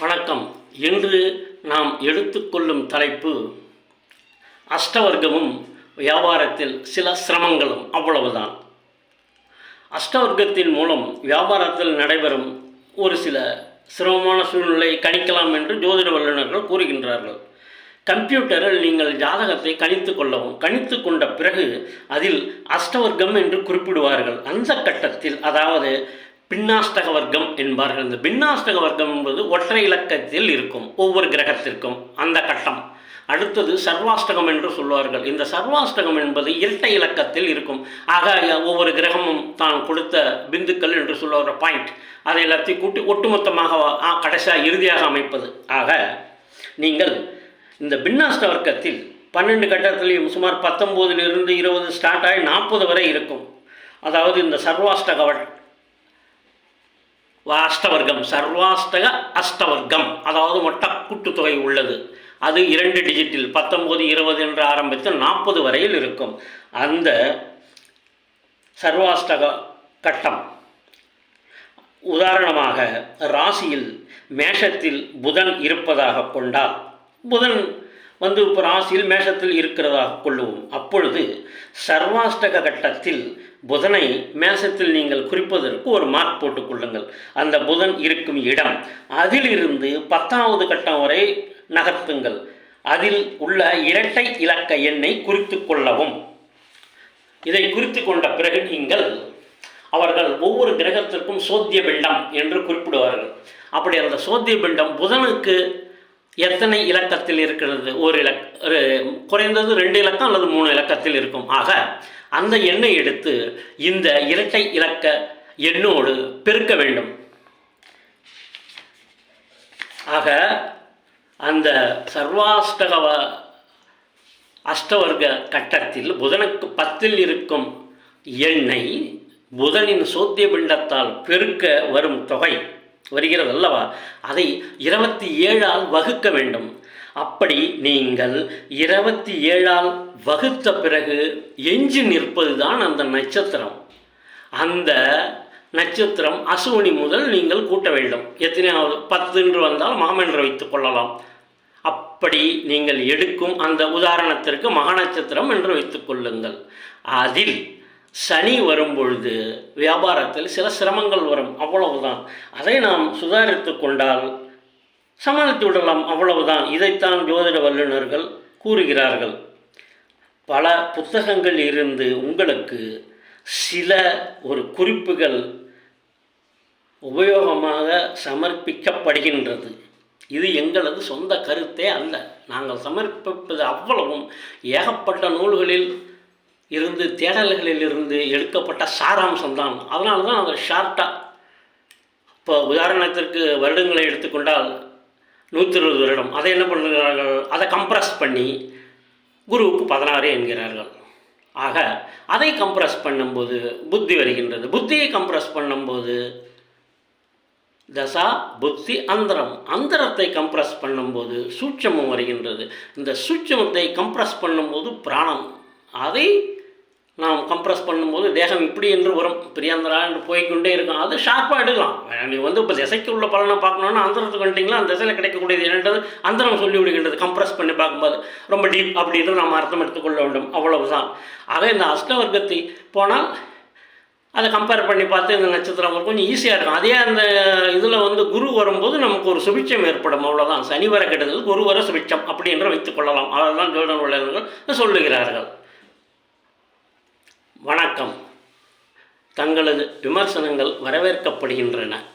வணக்கம். இன்று நாம் எடுத்துக்கொள்ளும் தலைப்பு அஷ்டவர்க்கமும் வியாபாரத்தில் சில சிரமங்களும் அவ்வளவுதான். அஷ்டவர்க்கத்தின் மூலம் வியாபாரத்தில் நடைபெறும் ஒரு சில சிரமமான சூழ்நிலை கணிக்கலாம் என்று ஜோதிட வல்லுநர்கள் கூறுகின்றார்கள். கம்ப்யூட்டரில் நீங்கள் ஜாதகத்தை கணித்து கொள்ளவும் கணித்து கொண்ட பிறகு அதில் அஷ்டவர்க்கம் என்று குறிப்பிடுவார்கள். அந்த கட்டத்தில் அதாவது பின்னாஷ்டக வர்க்கம் என்பார்கள். இந்த பின்னாஷ்டக வர்க்கம் என்பது ஒற்றை இலக்கத்தில் இருக்கும் ஒவ்வொரு கிரகத்திற்கும் அந்த கட்டம். அடுத்தது சர்வாஷ்டகம் என்று சொல்வார்கள். இந்த சர்வாஷ்டகம் என்பது இரட்டை இலக்கத்தில் இருக்கும். ஆக ஒவ்வொரு கிரகமும் தான் கொடுத்த பிந்துக்கள் என்று சொல்லுவார் பாயிண்ட். அதை எல்லாத்தையும் கூட்டி ஒட்டுமொத்தமாக கடைசியாக இறுதியாக அமைப்பது. ஆக நீங்கள் இந்த பின்னாஷ்ட வர்க்கத்தில் பன்னெண்டு கட்டத்திலையும் சுமார் பத்தொம்போதிலிருந்து இருபது ஸ்டார்ட் ஆகி நாற்பது வரை இருக்கும். அதாவது இந்த சர்வாஷ்டக அஷ்டவர்க்கம் சர்வாஷ்டக அஷ்டவர்க்கம். அதாவது மொட்டை கூட்டுத்தொகை உள்ளது. அது இரண்டு டிஜிட்டில் பத்தொம்போது இருபது என்று ஆரம்பித்து நாற்பது வரையில் இருக்கும். அந்த சர்வாஷ்டக கட்டம். உதாரணமாக ராசியில் மேஷத்தில் புதன் இருப்பதாக கொண்டால் புதன் வந்து இப்போ ராசியில் மேஷத்தில் இருக்கிறதாக கொள்ளுவோம். அப்பொழுது சர்வாஷ்டக கட்டத்தில் புதனை மேஷத்தில் நீங்கள் குறிப்பதற்கு ஒரு மார்க் போட்டுக் கொள்ளுங்கள். அந்த புதன் இருக்கும் இடம். அதிலிருந்து பத்தாவது கட்டம் வரை நகர்த்துங்கள். அதில் உள்ள இரட்டை இலக்க எண்ணை குறித்து கொள்ளவும். இதை குறித்து கொண்ட பிறகு நீங்கள் அவர்கள் ஒவ்வொரு கிரகத்திற்கும் சோத்திய பிண்டம் என்று குறிப்பிடுவார்கள். அப்படி அந்த சோத்திய பிண்டம் புதனுக்கு எத்தனை இலக்கத்தில் இருக்கிறது? ஒரு இலக் ஒரு குறைந்தது ரெண்டு இலக்கம் அல்லது மூணு இலக்கத்தில் இருக்கும். ஆக அந்த எண்ணை எடுத்து இந்த இரட்டை இலக்க எண்ணோடு பெருக்க வேண்டும். ஆக அந்த சர்வாஷ்டகவ அஷ்டவர்க்க கட்டத்தில் புதனுக்கு பத்தில் இருக்கும் எண்ணை புதனின் சோத்திய பிண்டத்தால் பெருக்க வரும் தொகை வருகிறது அல்லவா? அதை இருபத்தி ஏழால் வகுக்க வேண்டும். அப்படி நீங்கள் இருபத்தி ஏழால் வகுத்த பிறகு எஞ்சி நிற்பது தான் அந்த நட்சத்திரம். அந்த நட்சத்திரம் அசுவனி முதல் நீங்கள் கூட்ட வேண்டும். எத்தனையாவது பத்து என்று வந்தால் மகம் என்று வைத்துக் கொள்ளலாம். அப்படி நீங்கள் எடுக்கும் அந்த உதாரணத்திற்கு மக நட்சத்திரம் என்று வைத்துக் கொள்ளுங்கள். அதில் சனி வரும்பொழுது வியாபாரத்தில் சில சிரமங்கள் வரும் அவ்வளவுதான். அதை நாம் சுதாரித்து கொண்டால் சமாளித்து விடலாம் அவ்வளவுதான். இதைத்தான் ஜோதிட வல்லுநர்கள் கூறுகிறார்கள். பல புத்தகங்கள் இருந்து உங்களுக்கு சில ஒரு குறிப்புகள் உபயோகமாக சமர்ப்பிக்கப்படுகின்றது. இது எங்களது சொந்த கருத்தே அல்ல. நாங்கள் சமர்ப்பிப்பது அவ்வளவும். ஏகப்பட்ட நூல்களில் இருந்து தேடல்களில் இருந்து எடுக்கப்பட்ட சாராம்சம்தான். அதனால தான் அதை ஷார்ட்டாக இப்போ உதாரணத்திற்கு வருடங்களை எடுத்துக்கொண்டால் நூற்றி இருபது வருடம். அதை என்ன பண்ணுகிறார்கள்? அதை கம்ப்ரஸ் பண்ணி குருவுக்கு பதினாறு என்கிறார்கள். ஆக அதை கம்ப்ரஸ் பண்ணும்போது புத்தி வருகின்றது. புத்தியை கம்ப்ரஸ் பண்ணும்போது தசா புத்தி அந்தரம். அந்தரத்தை கம்ப்ரஸ் பண்ணும்போது சூட்சமம் வருகின்றது. இந்த சூட்சமத்தை கம்ப்ரஸ் பண்ணும்போது பிராணம். அதை நாம் கம்ப்ரஸ் பண்ணும்போது தேகம் இப்படி என்று வரும். பிரியாந்தரா என்று போய்க்கொண்டே இருக்கும். அது ஷார்ப்பாக எடுக்கலாம். நீ வந்து இப்போ திசைக்கு உள்ள பலனை பார்க்கணுன்னா அந்தரத்துக்கு வந்துட்டிங்களா? அந்த திசையில் கிடைக்கக்கூடியது என்னன்றது அந்தரம் சொல்லி விடுகின்றது. கம்ப்ரஸ் பண்ணி பார்க்கும்போது ரொம்ப டீப் அப்படின்னு நாம் அர்த்தம் எடுத்துக்கொள்ள வேண்டும். அவ்வளவுதான். ஆக இந்த அஷ்டவர்க்கத்தை போனால் அதை கம்பேர் பண்ணி பார்த்து இந்த நட்சத்திரம் கொஞ்சம் ஈஸியாக இருக்கும். அதே அந்த இதில் வந்து குரு வரும்போது நமக்கு ஒரு சுபிட்சம் ஏற்படும். அவ்வளோதான் சனி வர கெடுதல் குரு வர சுபிட்சம் அப்படி என்று வைத்துக் கொள்ளலாம். தான் ஜோதிட உள்ளவர்கள் சொல்லுகிறார்கள். வணக்கம். தங்களது விமர்சனங்கள் வரவேற்கப்படுகின்றன.